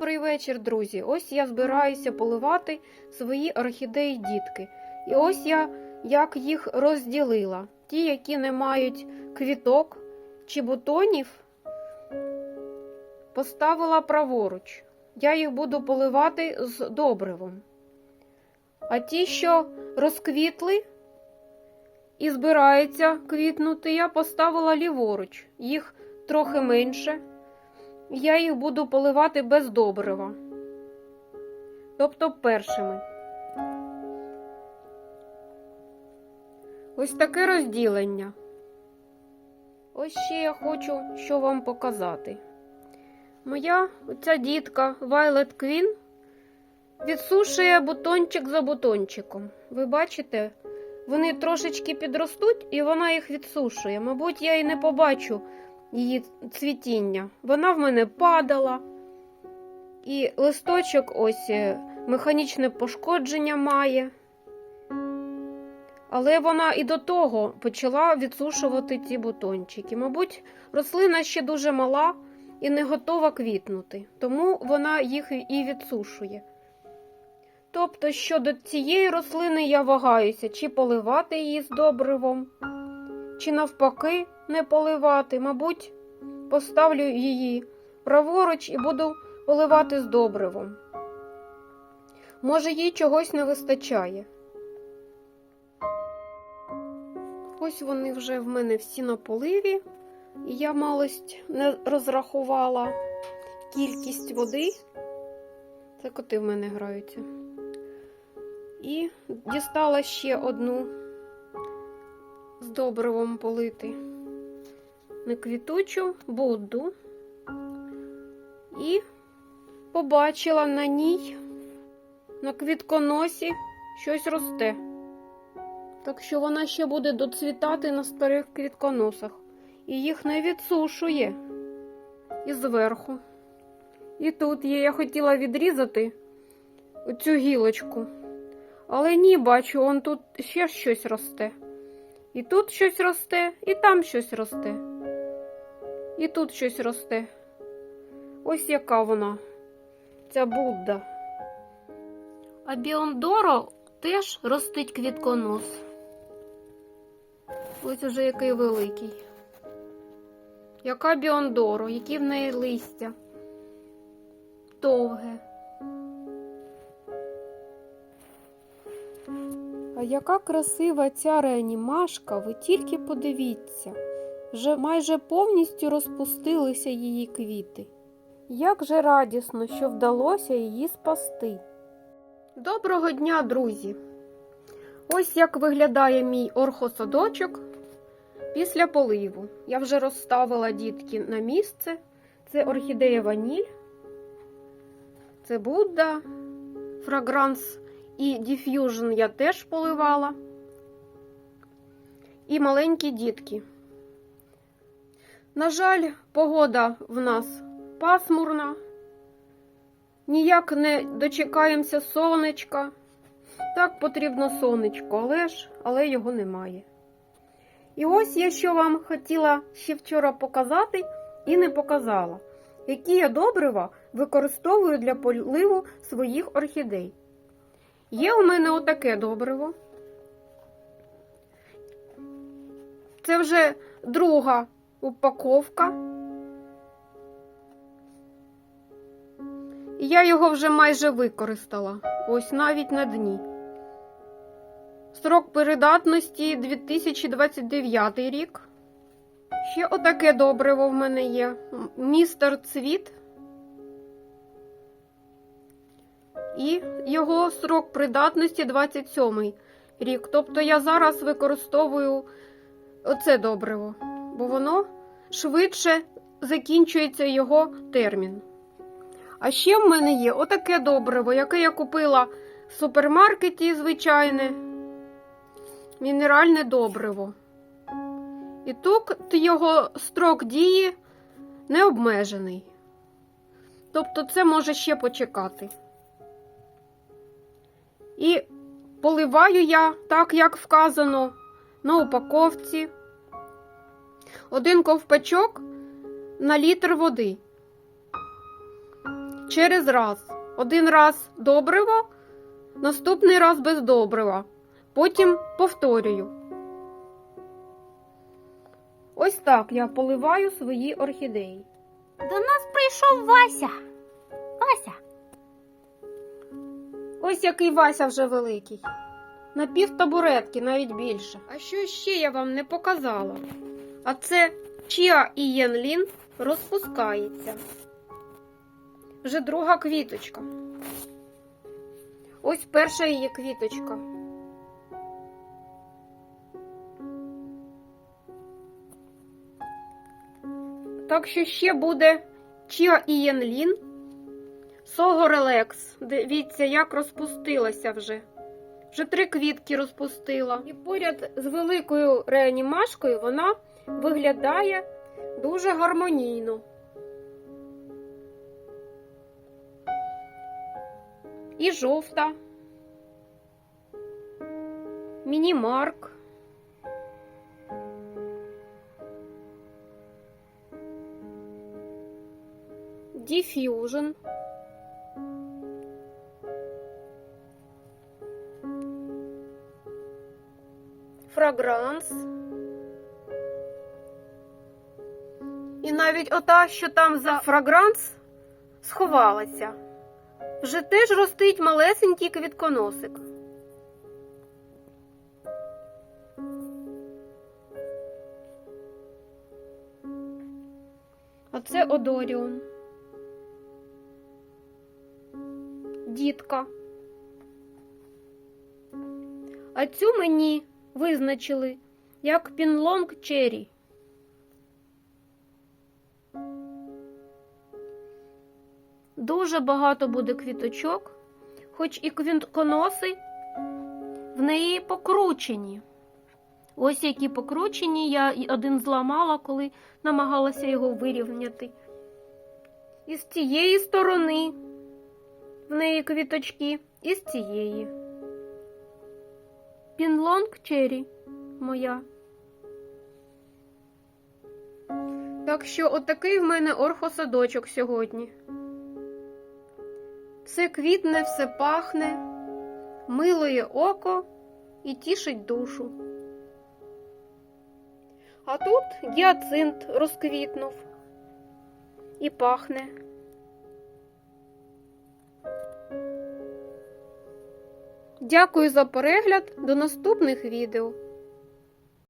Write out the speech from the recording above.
Добрий вечір, друзі. Ось я збираюся поливати свої орхідеї дітки. І ось я як їх розділила. Ті, які не мають квіток чи бутонів, поставила праворуч. Я їх буду поливати з добривом. А ті, що розквітли і збираються квітнути, я поставила ліворуч. Їх трохи менше. Я їх буду поливати без добрива. Тобто першими. Ось таке розділення. Ось ще я хочу що вам показати. Моя оця дітка Violet Queen відсушує бутончик за бутончиком. Ви бачите, вони трошечки підростуть і вона їх відсушує. Мабуть, я і не побачу її цвітіння. Вона в мене падала, і листочок ось е, механічне пошкодження має. Але вона і до того почала відсушувати ці бутончики. Мабуть, рослина ще дуже мала і не готова квітнути, тому вона їх і відсушує. Тобто, щодо цієї рослини я вагаюся, чи поливати її з добривом, чи навпаки не поливати. Мабуть, поставлю її праворуч і буду поливати з добривом. Може, їй чогось не вистачає. Ось вони вже в мене всі на поливі, і я малость не розрахувала кількість води. Це коти в мене граються. І дістала ще одну з добривом полити неквітучу Будду і побачила на ній, на квітконосі щось росте. Так що вона ще буде доцвітати на старих квітконосах. І їх не відсушує і зверху. І тут є, я хотіла відрізати оцю гілочку. Але ні, бачу, он тут ще щось росте. І тут щось росте, і там щось росте. І тут щось росте. Ось яка вона, ця Будда. А Біондоро теж ростить квітконос. Ось уже який великий. Яка Біондоро, які в неї листя. Довге. Яка красива ця реанімашка, ви тільки подивіться. Вже майже повністю розпустилися її квіти. Як же радісно, що вдалося її спасти. Доброго дня, друзі! Ось як виглядає мій орхосадочок після поливу. Я вже розставила дітки на місце. Це орхідея ваніль, це Будда, фрагранс і діф'южн я теж поливала. І маленькі дітки. На жаль, погода в нас пасмурна. Ніяк не дочекаємося сонечка. Так потрібно сонечко, але ж, але його немає. І ось я що вам хотіла ще вчора показати і не показала, які я добрива використовую для поливу своїх орхідей. Є у мене отаке добриво. Це вже друга упаковка. Я його вже майже використала. Ось навіть на дні. Срок передатності 2029 рік. Ще отаке добриво в мене є. Містер Цвіт. І його срок придатності 27 рік. Тобто я зараз використовую оце добриво, бо воно швидше закінчується його термін. А ще в мене є отаке добриво, яке я купила в супермаркеті звичайне, мінеральне добриво. І тут його строк дії не обмежений. Тобто це може ще почекати. І поливаю я так, як вказано на упаковці. Один ковпачок на літр води. через раз. Один раз добриво, наступний раз без добрива. Потім повторюю. Ось так я поливаю свої орхідеї. До нас прийшов Вася. Ось який Вася вже великий. На пів табуретки, навіть більше. А що ще я вам не показала? А це Чіа і Єнлін розпускається. Вже друга квіточка. Ось перша її квіточка. Так що ще буде Чіа і Єнлін. Сого Релекс. Дивіться, як розпустилася вже. Вже три квітки розпустила. І поряд з великою реанімашкою вона виглядає дуже гармонійно. І жовта. Мінімарк. Діф'южн. Фрагранс. І навіть ота, що там за фрагранс, сховалася. Вже теж ростить малесенький квітконосик. А це Одоріон. Дітка. А цю мені визначили як Пінлонг Черрі. Дуже багато буде квіточок, хоч і квітконоси в неї покручені. Ось які покручені, я один зламала, коли намагалася його вирівняти. І з цієї сторони в неї квіточки, і з цієї. Пінлонг Черрі моя. Так що отакий в мене орхосадочок сьогодні. Все квітне, все пахне, милує око і тішить душу. А тут гіацинт розквітнув і пахне. Дякую за перегляд. До наступних відео.